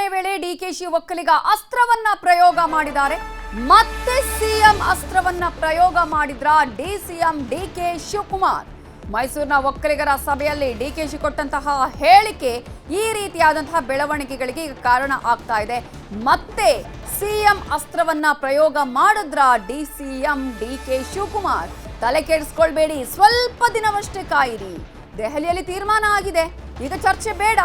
ಚುನಾವಣೆ ವೇಳೆ ಡಿಕೆಶಿ ಒಕ್ಕಲಿಗ ಅಸ್ತ್ರವನ್ನ ಪ್ರಯೋಗ ಮಾಡಿದ್ದಾರೆ. ಮತ್ತೆ ಸಿಎಂ ಅಸ್ತ್ರವನ್ನ ಪ್ರಯೋಗ ಮಾಡಿದ್ರ ಡಿಸಿಎಂ ಡಿಕೆ ಶಿವಕುಮಾರ್. ಮೈಸೂರಿನ ಒಕ್ಕಲಿಗರ ಸಭೆಯಲ್ಲಿ ಡಿಕೆಶಿ ಕೊಟ್ಟಂತಹ ಹೇಳಿಕೆ ಈ ರೀತಿಯಾದಂತಹ ಬೆಳವಣಿಗೆಗಳಿಗೆ ಈಗ ಕಾರಣ ಆಗ್ತಾ ಇದೆ. ಮತ್ತೆ ಸಿಎಂ ಅಸ್ತ್ರವನ್ನ ಪ್ರಯೋಗ ಮಾಡಿದ್ರ ಡಿಸಿಎಂ ಡಿಕೆ ಶಿವಕುಮಾರ್? ತಲೆ ಕೆಡಿಸ್ಕೊಳ್ಬೇಡಿ, ಸ್ವಲ್ಪ ದಿನವಷ್ಟೇ ಕಾಯಿರಿ. ದೆಹಲಿಯಲ್ಲಿ ತೀರ್ಮಾನ ಆಗಿದೆ. ಈಗ ಚರ್ಚೆ ಬೇಡ.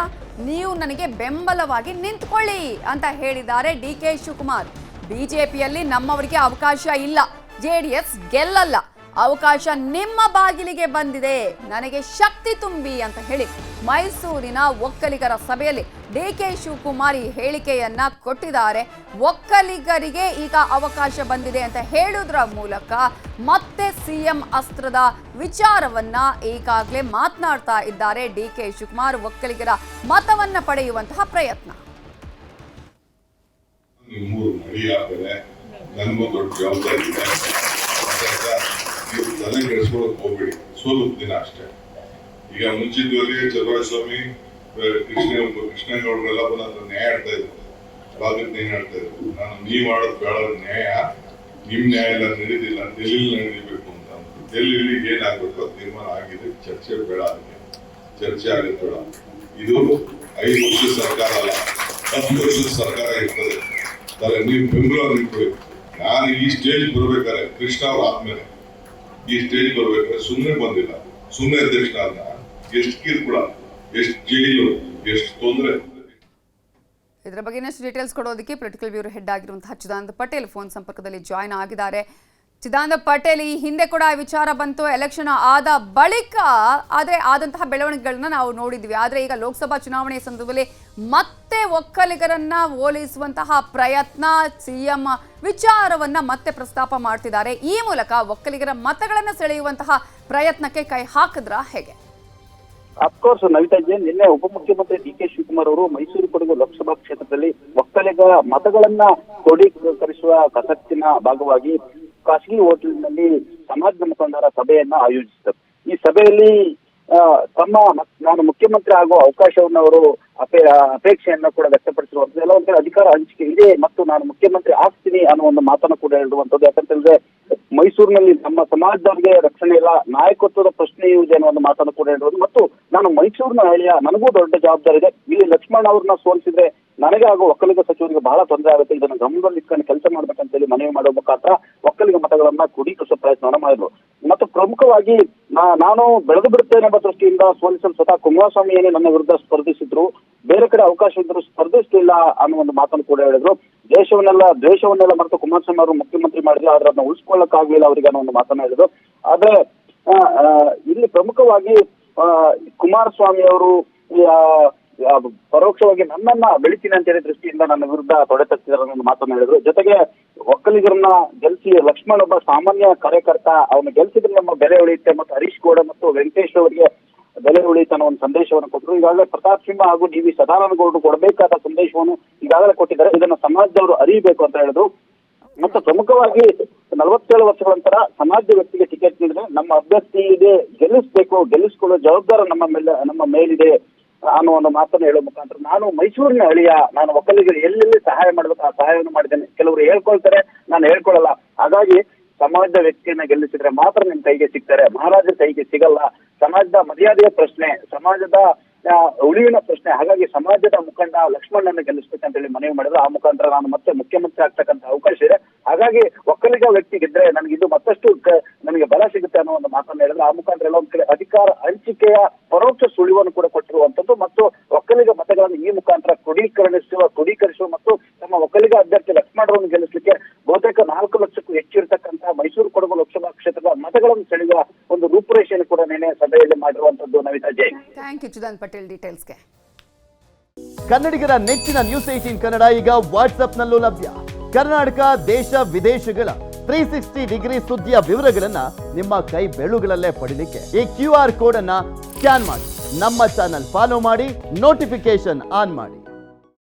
ನೀವು ನನಗೆ ಬೆಂಬಲವಾಗಿ ನಿಂತ್ಕೊಳ್ಳಿ ಅಂತ ಹೇಳಿದ್ದಾರೆ ಡಿ ಕೆ ಶಿವಕುಮಾರ್. ಬಿಜೆಪಿಯಲ್ಲಿ ನಮ್ಮವರಿಗೆ ಅವಕಾಶ ಇಲ್ಲ. ಜೆಡಿಎಸ್ ಗೆಲ್ಲಲ್ಲ. ಅವಕಾಶ ನಿಮ್ಮ ಬಾಗಿಲಿಗೆ ಬಂದಿದೆ. ನನಗೆ ಶಕ್ತಿ ತುಂಬಿ ಅಂತ ಹೇಳಿ ಮೈಸೂರಿನ ಒಕ್ಕಲಿಗರ ಸಭೆಯಲ್ಲಿ ಡಿ ಕೆ ಶಿವಕುಮಾರ್ ಈ ಹೇಳಿಕೆಯನ್ನ ಕೊಟ್ಟಿದ್ದಾರೆ. ಒಕ್ಕಲಿಗರಿಗೆ ಈಗ ಅವಕಾಶ ಬಂದಿದೆ ಅಂತ ಹೇಳುವುದರ ಮೂಲಕ ಮತ್ತೆ ಸಿಎಂ ಅಸ್ತ್ರದ ವಿಚಾರವನ್ನ ಈಗಾಗಲೇ ಮಾತನಾಡ್ತಾ ಇದ್ದಾರೆ ಡಿ ಕೆ ಶಿವಕುಮಾರ್ ಒಕ್ಕಲಿಗರ ಮತವನ್ನ ಪಡೆಯುವಂತಹ ಪ್ರಯತ್ನ. ಜವಾಬ್ದಾರಿ ಇದೆ. ತಲೆ ಕೆಡಿಸ್ಕೊಳಕ್ ಹೋಗ್ಬೇಡಿ. ಸ್ವಲ್ಪ ದಿನ ಅಷ್ಟೇ. ಈಗ ಮುಂಚಿತವಾಗಿ ಚಂದ್ರಸ್ವಾಮಿ ಕೃಷ್ಣ ಕೃಷ್ಣೇಗೌಡರೆಲ್ಲ ಬಂದು ಬಂದ ನ್ಯಾಯ ಆಡ್ತಾ ಇದ್ರು. ಭಾಗದ ನ್ಯಾಯ ಆಡ್ತಾ ಇದ್ರು? ನಾನು ನೀವ್ ಮಾಡೋದು ಬೇಡ ನ್ಯಾಯ ನಿಮ್ ನ್ಯಾಯ ಎಲ್ಲ ನಡೀದಿಲ್ಲ ಡೆಲ್ಲಿ ನಡೀಬೇಕು ಅಂತ ಡೆಲ್ಲಿ ಏನಾಗ್ಬೇಕು ತೀರ್ಮಾನ ಆಗಿದೆ. ಚರ್ಚೆ ಬೇಡ ಅದಕ್ಕೆ. ಚರ್ಚೆ ಆಗುತ್ತೆ ಬೇಡ. ಇದು ಐದು ವರ್ಷದ ಸರ್ಕಾರ ಅಲ್ಲ. ಹತ್ತು ವರ್ಷದ ಸರ್ಕಾರ ಇರ್ತದೆ. ನೀವು ಬೆಂಗಳೂರು ನಿಂತ್ಕೊಳ್ಳಿ ನಾನು ಈ ಸ್ಟೇಜ್ ಬರ್ಬೇಕಾದ್ರೆ ಕೃಷ್ಣ ಅವ್ರ ಆದ್ಮೇಲೆ. ಈ ಸ್ಟೇಜ್ ಬರ್ಬೇಕಾದ್ರೆ ಸುಮ್ಮನೆ ಬಂದಿಲ್ಲ. ಸುಮ್ಮನೆ ಅಧ್ಯಕ್ಷ ಅಲ್ಲ ಎಷ್ಟು ಕಿರುಕುಳ, ಎಷ್ಟು ಜೈಲು, ಎಷ್ಟು ತೊಂದರೆ. ಇದರ ಬಗ್ಗೆ ಇನ್ನಷ್ಟು ಡೀಟೇಲ್ಸ್ ಕೊಡೋದಕ್ಕೆ ಪೊಲಿಟಿಕಲ್ ಬ್ಯೂರೋ ಹೆಡ್ ಆಗಿರುವಂತಹ ಚಿದಾನಂದ ಪಟೇಲ್ ಫೋನ್ ಸಂಪರ್ಕದಲ್ಲಿ ಜಾಯ್ನ್ ಆಗಿದ್ದಾರೆ. ಚಿದಾನಂದ ಪಟೇಲ್ ಈ ಹಿಂದೆ ಕೂಡ ಈ ವಿಚಾರ ಬಂತು. ಎಲೆಕ್ಷನ್ ಆದ ಬಳಿಕ ಆದರೆ ಆದಂತಹ ಬೆಳವಣಿಗೆಗಳನ್ನ ನಾವು ನೋಡಿದ್ವಿ. ಆದರೆ ಈಗ ಲೋಕಸಭಾ ಚುನಾವಣೆಯ ಸಂದರ್ಭದಲ್ಲಿ ಮತ್ತೆ ಒಕ್ಕಲಿಗರನ್ನ ಓಲೈಸುವಂತಹ ಪ್ರಯತ್ನ ಸಿಎಂ ವಿಚಾರವನ್ನ ಮತ್ತೆ ಪ್ರಸ್ತಾಪ ಮಾಡ್ತಿದ್ದಾರೆ. ಈ ಮೂಲಕ ಒಕ್ಕಲಿಗರ ಮತಗಳನ್ನು ಸೆಳೆಯುವಂತಹ ಪ್ರಯತ್ನಕ್ಕೆ ಕೈ ಹಾಕಿದ್ರ ಹೇಗೆ? ಅಫ್ಕೋರ್ಸ್ ನವಿತಾ ಜೈನ್ ನಿನ್ನೆ ಉಪಮುಖ್ಯಮಂತ್ರಿ ಡಿ ಕೆ ಶಿವಕುಮಾರ್ ಅವರು ಮೈಸೂರು ಕೊಡಗು ಲೋಕಸಭಾ ಕ್ಷೇತ್ರದಲ್ಲಿ ಒಕ್ಕಲಿಗ ಮತಗಳನ್ನ ಕ್ರೋಢೀಕರಿಸುವ ಕಸರತ್ತಿನ ಭಾಗವಾಗಿ ಖಾಸಗಿ ಹೋಟೆಲ್ನಲ್ಲಿ ಸಮಾಜ ಮುಖಂಡರ ಸಭೆಯನ್ನ ಆಯೋಜಿಸಿದರು. ಈ ಸಭೆಯಲ್ಲಿ ತಮ್ಮ ನಾನು ಮುಖ್ಯಮಂತ್ರಿ ಆಗುವ ಅವಕಾಶವನ್ನು ಅವರು ಅಪೇ, ಅಪೇಕ್ಷೆಯನ್ನ ಕೂಡ ವ್ಯಕ್ತಪಡಿಸಿರುವಂತದ್ದು ಎಲ್ಲ ಒಂದು ಅಧಿಕಾರ ಹಂಚಿಕೆ ಇದೆ ಮತ್ತು ನಾನು ಮುಖ್ಯಮಂತ್ರಿ ಆಗ್ತೀನಿ ಅನ್ನೋ ಒಂದು ಮಾತನ್ನು ಕೂಡ ಹೇಳುವಂತದ್ದು ಯಾಕಂತ ಹೇಳಿದ್ರೆ ಮೈಸೂರಿನಲ್ಲಿ ನಮ್ಮ ಸಮಾಜದವರಿಗೆ ರಕ್ಷಣೆ ಇಲ್ಲ, ನಾಯಕತ್ವದ ಪ್ರಶ್ನೆ ಇದೆ ಅನ್ನೋ ಒಂದು ಮಾತನ್ನು ಕೂಡ ಹೇಳಿರೋದು. ಮತ್ತು ನಾನು ಮೈಸೂರಿನ ಹಳ್ಳಿಯ ನನಗೂ ದೊಡ್ಡ ಜವಾಬ್ದಾರಿ ಇದೆ. ಇಲ್ಲಿ ಲಕ್ಷ್ಮಣ್ ಅವ್ರನ್ನ ಸೋಲಿಸಿದ್ರೆ ನನಗೆ ಹಾಗೂ ಒಕ್ಕಲಿಗ ಸಚಿವರಿಗೆ ಬಹಳ ತೊಂದರೆ ಆಗುತ್ತೆ. ಇದನ್ನು ಗಮನದಲ್ಲಿ ಇಟ್ಕೊಂಡು ಕೆಲಸ ಮಾಡ್ಬೇಕಂತೇಳಿ ಮನವಿ ಮಾಡುವ ಮುಖಾಂತರ ಒಕ್ಕಲಿಗ ಮತಗಳನ್ನ ಕ್ರೋಢೀಕರಿಸುವ ಪ್ರಯತ್ನವನ್ನ ಮಾಡಿದ್ರು. ಮತ್ತು ಪ್ರಮುಖವಾಗಿ ನಾನು ಬೆಳೆದು ಬಿಡುತ್ತೇನೆ ಎಂಬ ದೃಷ್ಟಿಯಿಂದ ಸೋಲಿಸಲು ಸ್ವತಃ ಕುಮಾರಸ್ವಾಮಿಯೇ ನನ್ನ ವಿರುದ್ಧ ಸ್ಪರ್ಧಿಸಿದ್ರು. ಬೇರೆ ಕಡೆ ಅವಕಾಶ ಇದ್ರು ಸ್ಪರ್ಧಿಸಲಿಲ್ಲ ಅನ್ನೋ ಒಂದು ಮಾತನ್ನು ಕೂಡ ಹೇಳಿದ್ರು. ದೇಶವನ್ನೆಲ್ಲ, ದ್ವೇಷವನ್ನೆಲ್ಲ ಮರೆತು ಕುಮಾರಸ್ವಾಮಿ ಅವರು ಮುಖ್ಯಮಂತ್ರಿ ಮಾಡಿದ್ರು, ಆದ್ರೆ ಅದನ್ನ ಉಳಿಸ್ಕೊಳ್ಳಕ್ಕಾಗ್ಲಿಲ್ಲ ಅವರಿಗೆ ಅನ್ನೋ ಒಂದು ಮಾತನ್ನ ಹೇಳಿದ್ರು. ಆದ್ರೆ ಇಲ್ಲಿ ಪ್ರಮುಖವಾಗಿ ಕುಮಾರಸ್ವಾಮಿ ಅವರು ಪರೋಕ್ಷವಾಗಿ ನನ್ನನ್ನ ಬೆಳಿತೀನಿ ಅಂತ ಹೇಳಿ ದೃಷ್ಟಿಯಿಂದ ನನ್ನ ವಿರುದ್ಧ ತೊಡೆ ತರ್ತಿದ್ದಾರೆ ಅನ್ನೋ ಮಾತನ್ನ ಹೇಳಿದ್ರು. ಜೊತೆಗೆ ಒಕ್ಕಲಿಗರನ್ನ ಗೆಲ್ಸಿ, ಲಕ್ಷ್ಮಣ್ ಒಬ್ಬ ಸಾಮಾನ್ಯ ಕಾರ್ಯಕರ್ತ, ಅವನು ಗೆಲ್ಸಿದ್ರೆ ನಮ್ಮ ಬೆಲೆ ಉಳಿಯುತ್ತೆ ಮತ್ತು ಹರೀಶ್ ಗೌಡ ಮತ್ತು ವೆಂಕಟೇಶ್ ಅವರಿಗೆ ಬೆಲೆ ಉಳಿಯುತ್ತೆ ಅನ್ನೋ ಒಂದು ಸಂದೇಶವನ್ನು ಕೊಟ್ಟರು. ಈಗಾಗಲೇ ಪ್ರತಾಪ್ ಸಿಂಹ ಹಾಗೂ ಡಿ ವಿ ಸದಾನಂದ ಗೌಡರು ಕೊಡಬೇಕಾದ ಸಂದೇಶವನ್ನು ಈಗಾಗಲೇ ಕೊಟ್ಟಿದ್ದಾರೆ. ಇದನ್ನ ಸಮಾಜದವರು ಅರಿಯಬೇಕು ಅಂತ ಹೇಳಿದ್ರು. ಮತ್ತು ಪ್ರಮುಖವಾಗಿ ನಲವತ್ತೇಳು ವರ್ಷಗಳ ನಂತರ ಸಮಾಜ ವ್ಯಕ್ತಿಗೆ ಟಿಕೆಟ್ ನೀಡಿದ್ರೆ ನಮ್ಮ ಅಭ್ಯರ್ಥಿ ಇದೆ ಗೆಲ್ಲಿಸ್ಬೇಕು, ಗೆಲ್ಲಿಸ್ಕೊಳ್ಳೋ ಜವಾಬ್ದಾರ ನಮ್ಮ ಮೇಲೆ, ನಮ್ಮ ಮೇಲಿದೆ ಅನ್ನೋ ಒಂದು ಮಾತನ್ನು ಹೇಳುವ ಮುಖಾಂತರ ನಾನು ಮೈಸೂರಿನ ಹಳಿಯ ನಾನು ಒಕ್ಕಲಿಗರು ಎಲ್ಲೆಲ್ಲಿ ಸಹಾಯ ಮಾಡಬೇಕು ಆ ಸಹಾಯವನ್ನು ಮಾಡಿದ್ದೇನೆ. ಕೆಲವರು ಹೇಳ್ಕೊಳ್ತಾರೆ, ನಾನು ಹೇಳ್ಕೊಳ್ಳಲ್ಲ. ಹಾಗಾಗಿ ಸಮಾಜದ ವ್ಯಕ್ತಿಯನ್ನ ಗೆಲ್ಲಿಸಿದ್ರೆ ಮಾತ್ರ ನಿಮ್ ಕೈಗೆ ಸಿಗ್ತಾರೆ. ಮಹಾರಾಜರ ಕೈಗೆ ಸಿಗಲ್ಲ. ಸಮಾಜದ ಮರ್ಯಾದೆಯ ಪ್ರಶ್ನೆ, ಸಮಾಜದ ಉಳಿವಿನ ಪ್ರಶ್ನೆ. ಹಾಗಾಗಿ ಸಮಾಜದ ಮುಖಂಡ ಲಕ್ಷ್ಮಣನ ಗೆಲ್ಲಿಸ್ಬೇಕಂತ ಹೇಳಿ ಮನವಿ ಮಾಡಿದ್ರು. ಆ ಮುಖಾಂತರ ನಾನು ಮತ್ತೆ ಮುಖ್ಯಮಂತ್ರಿ ಆಗ್ತಕ್ಕಂತ ಅವಕಾಶ ಇದೆ. ಹಾಗಾಗಿ ಒಕ್ಕಲಿಗ ವ್ಯಕ್ತಿ ಗೆದ್ರೆ ನನಗೆ ಇದು ಮತ್ತಷ್ಟು ನನಗೆ ಬಲ ಸಿಗುತ್ತೆ ಅನ್ನೋ ಒಂದು ಮಾತನ್ನು ಹೇಳಿದ್ರೆ. ಆ ಮುಖಾಂತರ ಎಲ್ಲ ಒಂದ್ ಕಡೆ ಅಧಿಕಾರ ಹಂಚಿಕೆಯ ಪರೋಕ್ಷ ಸುಳಿವನ್ನು ಕೂಡ ಕೊಟ್ಟಿರುವಂತದ್ದು ಮತ್ತು ಒಕ್ಕಲಿಗ ಮತಗಳನ್ನು ಈ ಮುಖಾಂತರ ಕ್ರೋಢೀಕರಣಿಸುವ ಕ್ರೋಢೀಕರಿಸುವ ಮತ್ತು ತಮ್ಮ ಒಕ್ಕಲಿಗ ಅಭ್ಯರ್ಥಿ ಲಕ್ಷ್ಮಣರನ್ನು ಗೆಲ್ಲಿಸಲಿಕ್ಕೆ ಬಹುತೇಕ ನಾಲ್ಕು ಲಕ್ಷಕ್ಕೂ ಹೆಚ್ಚು ಇರತಕ್ಕಂತ ಮೈಸೂರು ಕೊಡಗು ಲೋಕಸಭಾ ಕ್ಷೇತ್ರದ ಮತಗಳನ್ನು ಸೆಳೆಯುವ ಒಂದು ರೂಪುರೇಷೆಯನ್ನು ಕೂಡ ನಿನ್ನೆ ಸಭೆಯಲ್ಲಿ ಮಾಡಿರುವಂತದ್ದು ನವಿತಾ ಜೈ. ಥ್ಯಾಂಕ್ ಯು ಚಿದಾನಂದ ಪಟೇಲ್ ಡೀಟೇಲ್ಸ್ಗೆ ಕನ್ನಡಿಗರ ನೆಚ್ಚಿನ ನ್ಯೂಸ್ ಏಟೀನ್ ಕನ್ನಡ ಈಗ ವಾಟ್ಸ್ಆಪ್ನಲ್ಲೂ ಲಭ್ಯ. ಕರ್ನಾಟಕ ದೇಶ ವಿದೇಶಗಳ ತ್ರೀ ಸಿಕ್ಸ್ಟಿ ಡಿಗ್ರಿ ಸುದ್ದಿಯ ವಿವರಗಳನ್ನ ನಿಮ್ಮ ಕೈ ಬೆಳುಗಳಲ್ಲೇ ಪಡೀಲಿಕ್ಕೆ ಈ ಕ್ಯೂ ಆರ್ ಕೋಡ್ ಅನ್ನ ಸ್ಕ್ಯಾನ್ ಮಾಡಿ. ನಮ್ಮ ಚಾನಲ್ ಫಾಲೋ ಮಾಡಿ ನೋಟಿಫಿಕೇಶನ್ ಆನ್ ಮಾಡಿ.